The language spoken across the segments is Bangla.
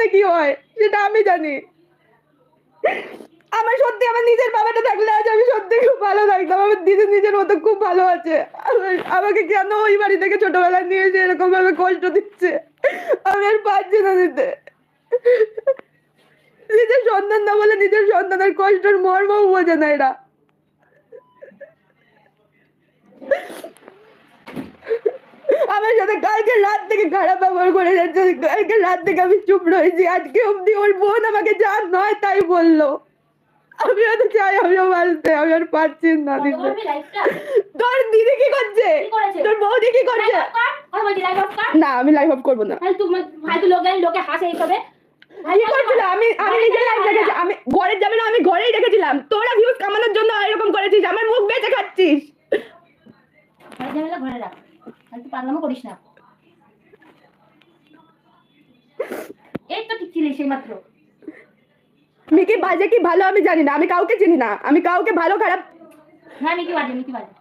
সামনে কি হয়? সেটা আমি জানি। আমার সত্যি আমার নিজের বাবাটা থাকলে আজ আমি সত্যি খুব ভালো থাকতাম। আমার দিদি নিজের মতো খুব ভালো আছে। আমাকে কেন ওই বাড়ি থেকে ছোটবেলায় নিয়ে এসে এরকম ভাবে কষ্ট দিচ্ছে? আমি আর পারছি না দিতে। নিজের সন্তান না বলে নিজের সন্তানের কষ্টের মর্ম বোঝে না এরা। আমার সাথে কালকে রাত থেকে খারাপ ব্যবহার করে যাচ্ছে। কালকে রাত থেকে আমি চুপ রয়েছি। আজকে অব্দি ওর বোন আমাকে যা নয় তাই বলল। আমিও তো চাই আমিও বাঁচতে আমি আর পারছি না দিতে। তোর দিদি কি করছে? তোর বৌদি কি করছে। না আমি লাইভ অফ করব না। লোকে হাসে এইসবে। কি আমি আমি নিজে লাইভ রেখেছি আমি ঘরের যাবে না আমি ঘরেই রেখেছিলাম। তোরা ভিউজ কামানোর জন্য এরকম করেছিস আমার মুখ বেঁচে খাচ্ছিস। ঘরে ঘরে রাখ। ফালতু পাগলামো করিস না। এই তো ঠিক ছিলিস সেই মাত্র মিকি বাজে কি ভালো আমি জানি না আমি কাউকে চিনি না আমি কাউকে ভালো খারাপ না মিকি বাজে মিকি বাজে।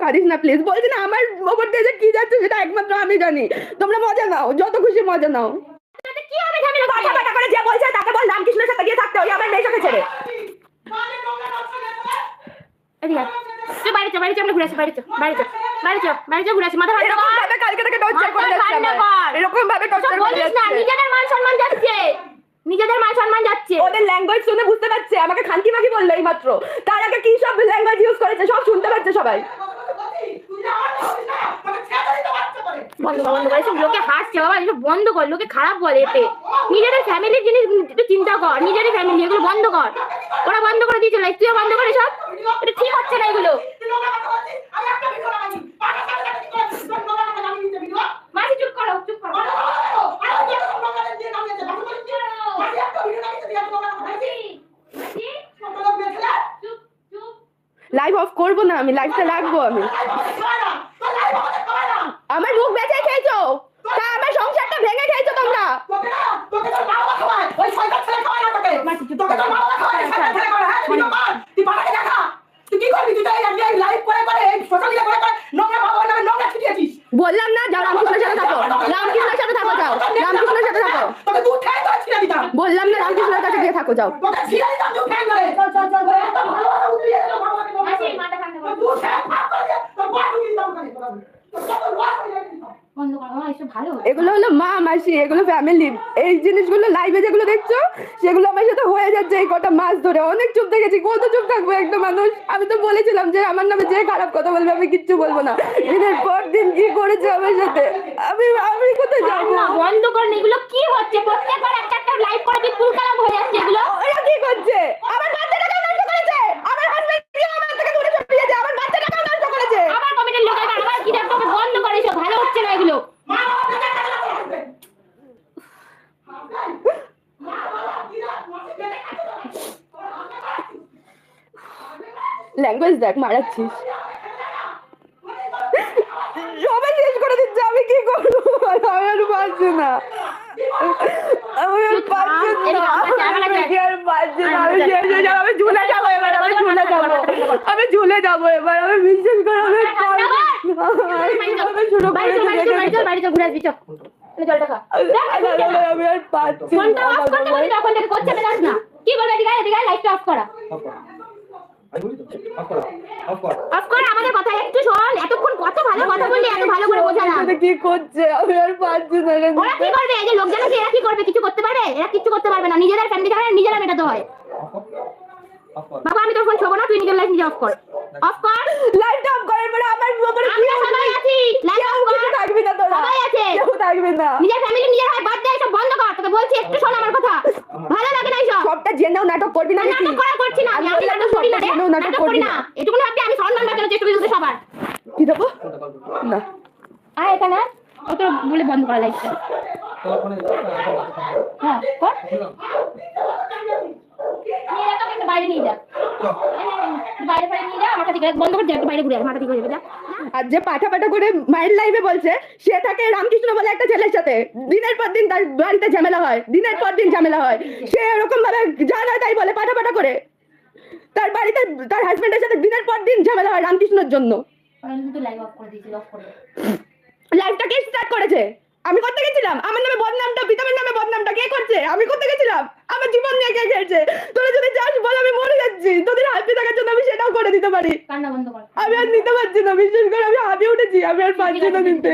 কারিস না প্লিজ বলছি না আমার ওপর দিয়ে কি যাচ্ছে সেটা একমাত্র আমি জানি। তোমরা মজা নাও যত খুশি মজা নাও। কি হবে ঝামেলা? কথা কথা করে যে বলছে তাকে বল রামকৃষ্ণের সাথে গিয়ে থাকতে ওই আমার মেয়ের সাথে ছেড়ে। এদিকে। তুই বাড়ি চ বাইরে চ আমরা ঘুরে আসি বাড়ি চো বাড়ি চ বাড়ি চ বাড়ি চ ঘুরে আসি। মাথা ঠান্ডা কর ভাবে কালকে থেকে টর্চার করে যাচ্ছে আমার। এরকম ভাবে টর্চার করে বলিস না নিজেদের মান সম্মান যাচ্ছে। নিজেদের মান সম্মান যাচ্ছে। ওদের ল্যাঙ্গুয়েজ শুনে বুঝতে পারছে আমাকে খানকি মাখি বলল এই মাত্র তার আগে কি সব ল্যাঙ্গুয়েজ ইউজ করেছে সব শুনতে পাচ্ছে সবাই। বন্ধ বন্ধ কর। এসব লোকে হাসছে, বাবা, এসব বন্ধ কর, লোকে খারাপ বলে এতে। নিজেদের ফ্যামিলির জিনিস একটু চিন্তা কর নিজেরই ফ্যামিলি, এগুলো বন্ধ কর। ওরা বন্ধ করে দিয়েছে লাইফ তুইও বন্ধ করে সব এটা ঠিক হচ্ছে না এগুলো। লাইভ অফ করব না আমি লাইভটা রাখব আমি। আমার মুখ বেঁচে খেয়েছো? তা আমার সংসারটা ভেঙে খেয়েছো তোমরা? বললাম না যাও রামকৃষ্ণের সাথে থাকো। রামকৃষ্ণের সাথে থাকো যাও। রামকৃষ্ণের সাথে থাকো। বললাম না রামকৃষ্ণের কাছে গিয়ে থাকো যাও মাসি মাথা ঠান্ডা করো বন্ধ করো আমার এসব ভালো হয় এগুলো হলো মা মাসি এগুলো ফ্যামিলি এই জিনিসগুলো লাইভে যেগুলো দেখছ সেগুলো আমার সাথে হয়ে যাচ্ছে এই কটা মাস ধরে। অনেক চুপ দেখেছি কত চুপ থাকব একটা মানুষ? আমি তো বলেছিলাম যে আমার নামে যে খারাপ কথা বলবে আমি কিচ্ছু বলব না। দিনের পর দিন কি করেছে আমার সাথে? আমি আমি কোথায় যাব? বন্ধ করেন এগুলো কি হচ্ছে প্রত্যেকবার একটা একটা লাইভ করে কি ফুল কালাম হয়ে যাচ্ছে এগুলো ওরা কি করছে আমার বাচ্চাটাকে নষ্ট করেছে আমার হাজবেন্ড কি আমার থেকে দূরে সরিয়েছে আমার বাচ্চাটাকে নষ্ট করেছে আবার কমিটির লোকের আবার কি দেখো বন্ধ করে এসব ভালো হচ্ছে না এগুলো ল্যাঙ্গুয়েজ দেখ মারাচ্ছিস। সবাই শেষ করে দিচ্ছে আমি কি করব? আমি আর পারছি না। আমি আর পারছি না। আমি আর পারছি না। আমি ঝুলে যাব এবার আমি ঝুলে যাব আমি ঝুলে যাব। এবার আমি বিশ্বাস করে আমি শুরু। আমি আর পারছি না না। কি বলবে আয়, এদিকে লাইটটা অফ করা। অফ কর আমাদের কথা একটু শোন। এতক্ষণ কত ভালো কথা বললি এত ভালো করে বোঝালাম কি করছে? আমি আর পারছি না ওরা কি করবে? এই যে লোকজন আছে এরা কি করবে? কিছু করতে পারবে? এরা কিছু করতে পারবে না। নিজেদের ফ্যামিলি ঝামেলা নিজেরা মেটাতে হয়। বাবা আমি তোর ফোন ছোবো না তুই নিজের লাইফ নিজে অফ কর। অফ কর লাইটটা অফ করার পরে আমার উপরে আমরা সবাই আছি। লাইট অফ কর। থাকবি না তোরা। সবাই আছে। কেউ থাকবি না। নিজের ফ্যামিলি নিজের হয় বাদ দে সব বন্ধ কর তোকে বলছি একটু শোন আমার কথা ভালো লাগে না সবটা জেনেও নাটক করবি না নাটক করা করছি না আমি নাটক করি না রে জেনেও নাটক করি না। না। এটুকু ভাবছি আমি সম্মান বাঁচানোর চেষ্টা করি সবার। কি দেবো? না। আয় এখানে তোর বলে বন্ধ করা লাইটটা হ্যাঁ কর। বাইরে নিয়ে যা। বাইরে বাইরে নিয়ে যা আমার কাছে বন্ধ করে যা একটু বাইরে ঘুরে আয়, মাথা ঠিক হয়ে যা। আর যে পাঠা পাঠা করে মায়ের লাইভে বলছে সে থাকে রামকৃষ্ণ বলে একটা ছেলের সাথে। দিনের পর দিন তার বাড়িতে ঝামেলা হয় দিনের পর দিন ঝামেলা হয়। সে এরকম ভাবে যা না তাই বলে পাঠা পাঠা করে। তার বাড়িতে তার হাজবেন্ডের সাথে দিনের পর দিন ঝামেলা হয় রামকৃষ্ণর জন্য। লাইভটাকে স্টার্ট করেছে? আমি করতে গেছিলাম। আমার নামে বদনামটা প্রীতমের নামে বদনামটা কে করছে? আমি করতে গেছিলাম। আমার জীবন নিয়ে কে খেলছে তোরা যদি চাস বল আমি মরে যাচ্ছি। তোদের হাসি থাকার জন্য আমি সেটাও করে দিতে পারি। আমি আর নিতে পারছি না বিশেষ করে আমি হাঁপিয়ে উঠেছি। আমি আর পারছি না নিতে।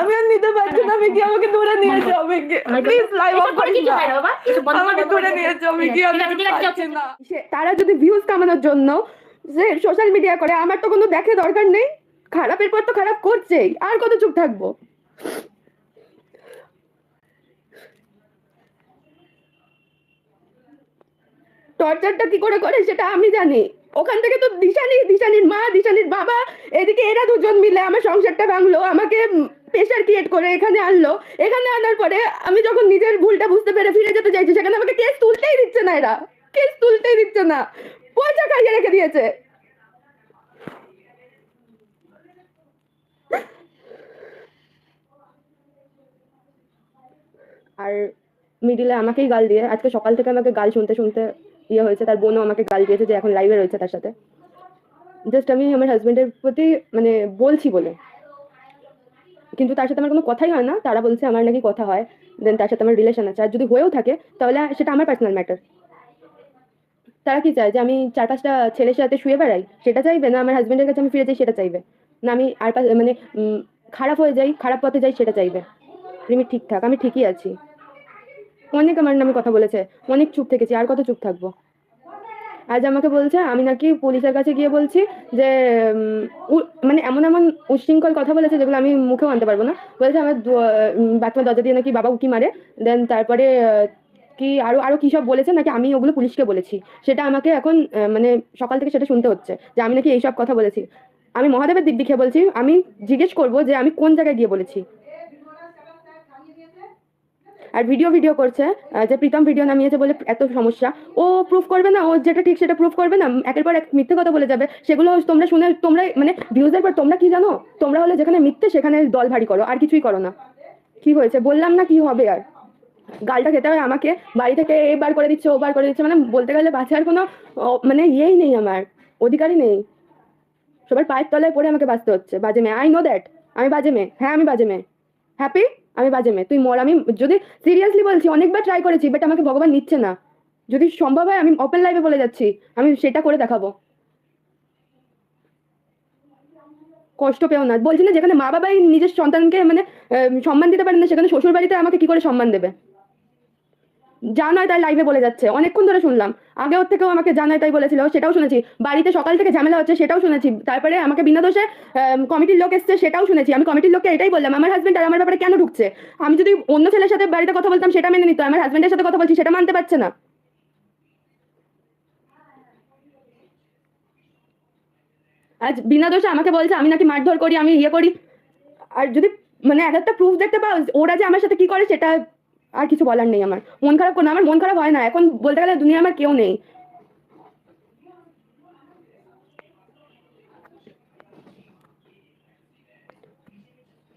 আমি আর নিতে পারছি না আমি কি আমাকে দূরে নিয়ে যাও আমি প্লিজ লাইভ অফ করিস না। আমাকে দূরে নিয়ে যাও আমি কি আমি। না। তারা যদি ভিউজ কামানোর জন্য যে সোশ্যাল মিডিয়া করে আমার তো কোনো দেখে দরকার নেই। খারাপের পর তো খারাপ করছেই। আর কত চুপ থাকব? টর্চারটা কি করে করে সেটা আমি জানি। ওখান থেকে তো দিশানি, দিশানির মা, দিশানির বাবা, এদিকে এরা দুজন মিলে আমার সংসারটা ভাঙলো, আমাকে প্রেশার ক্রিয়েট করে এখানে আনলো। এখানে আনার পরে আমি যখন নিজের ভুলটা বুঝতে পেরে ফিরে যেতে চাইছি, সেখানে আমাকে কেস তুলতেই দিচ্ছে না এরা। কেস তুলতেই দিচ্ছে না। পয়সা খাইয়ে রেখে দিয়েছে। আর মিডিলে আমাকেই গাল দিয়ে, আজকে সকাল থেকে আমাকে গাল শুনতে শুনতে ইয়ে হয়েছে, তার বোনও আমাকে গাল দিয়েছে যে এখন লাইভে রয়েছে তার সাথে। জাস্ট আমি আমার হাজবেন্ডের প্রতি মানে বলছি বলে। কিন্তু তার সাথে আমার কোনো কথাই হয় না, তারা বলছে আমার নাকি কথা হয় দেন তার সাথে আমার রিলেশন আছে। আর যদি হয়েও থাকে, তাহলে সেটা আমার পার্সোনাল ম্যাটার তারা কি চায় যে আমি চার পাঁচটা ছেলের সাথে শুয়ে বেড়াই? সেটা চাইবে না? আমার হাজবেন্ডের কাছে আমি ফিরে যাই, সেটা চাইবে। না, আমি আর মানে খারাপ হয়ে যাই, খারাপ পথে যাই, সেটা চাইবে। রিমি ঠিকঠাক আমি ঠিকই আছি। অনেক আমার নামে কথা বলেছে, অনেক চুপ থেকেছি, আর কত চুপ থাকব? আজ আমাকে বলছে, আমি নাকি পুলিশের কাছে গিয়ে বলছি যে মানে এমন এমন উচ্ছৃঙ্খল কথা বলেছে যেগুলো আমি মুখেও আনতে পারব না। বলেছে আমার বাথরুমের দরজা দিয়ে নাকি বাবা উকি মারে দেন তারপরে কি আরও আরও কি সব বলেছে নাকি আমি ওগুলো পুলিশকে বলেছি। সেটা আমাকে এখন মানে সকাল থেকে সেটা শুনতে হচ্ছে যে আমি নাকি এইসব কথা বলেছি। আমি মহাদেবের দিক দিকে বলছি, আমি জিজ্ঞেস করব যে আমি কোন জায়গায় গিয়ে বলেছি? আর ভিডিও ভিডিও করছে যে প্রীতম ভিডিও নামিয়েছে বলে এত সমস্যা। ও প্রুফ করবে না, ও যেটা ঠিক সেটা প্রুফ করবে না, একের পর এক মিথ্যে কথা বলে যাবে। সেগুলো তোমরা শুনে, তোমরা মানে ভিউজের পর তোমরা কি জানো? তোমরা হলে যেখানে মিথ্যে সেখানে দল ভারী করো, আর কিছুই করো না। কি হয়েছে? বললাম না কি হবে আর। গালটা খেতে হয় আমাকে, বাড়ি থেকে এবার করে দিচ্ছে, ও বার করে দিচ্ছে মানে বলতে গেলে বাঁচার কোনো মানে ইয়েই নেই আমার, অধিকারই নেই। সবার পায়ের তলায় পড়ে আমাকে বাঁচতে হচ্ছে। বাজে মেয়ে আই নো দ্যাট আমি বাজে মেয়ে। হ্যাঁ আমি বাজে মেয়ে। হ্যাপি আমি বাজে মেয়ে, তুই মর। আমি যদি সিরিয়াসলি বলছি, অনেকবার ট্রাই করেছি বাট আমাকে ভগবান নিচ্ছে না। যদি সম্ভব হয় আমি ওপেন লাইভে বলে যাচ্ছি, আমি সেটা করে দেখাবো। কষ্ট পেও না। বলছি না, যেখানে মা বাবাই নিজের সন্তানকে মানে সম্মান দিতে পারেন না, সেখানে শ্বশুর বাড়িতে আমাকে কি করে সম্মান দেবে? যা নয় তাই লাইভে বলে যাচ্ছে। অনেকক্ষণ ধরে শুনলাম। আগে ওর থেকেও আমাকে জানাই তাই বলেছিল, সেটাও শুনেছি। বাড়িতে সকাল থেকে ঝামেলা হচ্ছে, সেটাও শুনেছি। তারপরে আমাকে বিনা দোষে কমিটির লোক এসছে, সেটাও শুনেছি। আমি কমিটির লোককে এটাই বললাম, আমার হাজবেন্ড আর আমার ব্যাপারে কেন ঢুকছে? আমি যদি অন্য ছেলের সাথে বাড়িতে কথা বলতাম, সেটা মেনে নিত। আমার হাজবেন্ডের সাথে কথা বলছি, সেটা মানতে পারছে না। আজ বিনা দোষে আমাকে বলছে, আমি নাকি মারধর করি, আমি ইয়ে করি। আর যদি মানে এক একটা প্রুফ দেখতে পাও, ওরা যে আমার সাথে কি করে, সেটা আর কিছু বলার নেই আমার। মন খারাপ কোনো আমার মন খারাপ হয় না। এখন বলতে গেলে দুনিয়া আমার কেউ নেই।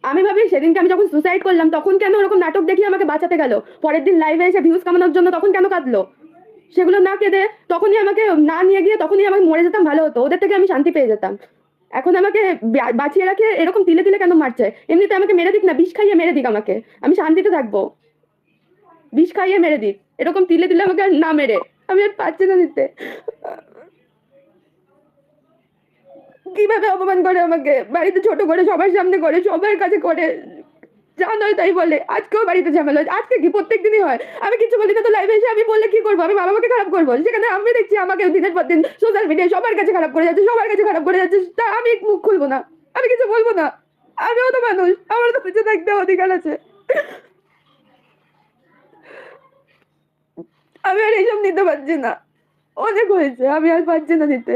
আমি ভাবি সেদিনকে আমি যখন সুসাইড করলাম, তখন কেন ওরকম নাটক দেখিয়ে আমাকে বাঁচাতে গেল? পরের দিন লাইভে এসে ভিউজ কামানোর জন্য তখন কেন কাঁদলো? সেগুলো না কেঁদে তখনই আমাকে, না নিয়ে গিয়ে তখনই আমাকে মরে যেতাম, ভালো হতো। ওদের থেকে আমি শান্তি পেয়ে যেতাম। এখন আমাকে বাঁচিয়ে রাখে এরকম তিলে তিলে কেন মারছে? এমনিতে আমাকে মেরে দিক না, বিষ খাইয়ে মেরে দিক আমাকে। আমি শান্তিতে থাকব। বিষ খাইয়ে মেরে দিক এরকম তিলে তিলে আমাকে আর না মেরে। আমি আর পারছি না নিতে। কীভাবে অপমান করে আমাকে? বাড়িতে ছোট করে, সবার সামনে করে, সবার কাছে করে। যা নয় তাই বলে। আজকেও বাড়িতে ঝামেলা হচ্ছে আজকে কি? প্রত্যেক দিনই হয়। আমি কিছু বলি না তো লাইভে এসে আমি বললে কি করব? আমি মা বাবাকে খারাপ করব। সেখানে আমি দেখছি আমাকে দিনের পর দিন সোশ্যাল মিডিয়ায় সবার কাছে খারাপ করে যাচ্ছে, সবার কাছে খারাপ করে যাচ্ছে। তা আমি মুখ খুলবো না। আমি কিছু বলব না। আমিও তো মানুষ। আমার তো বেঁচে থাকতে অধিকার আছে। আমি আর এইসব নিতে পারছি না। অনেক হয়েছে আমি আর পারছি না নিতে।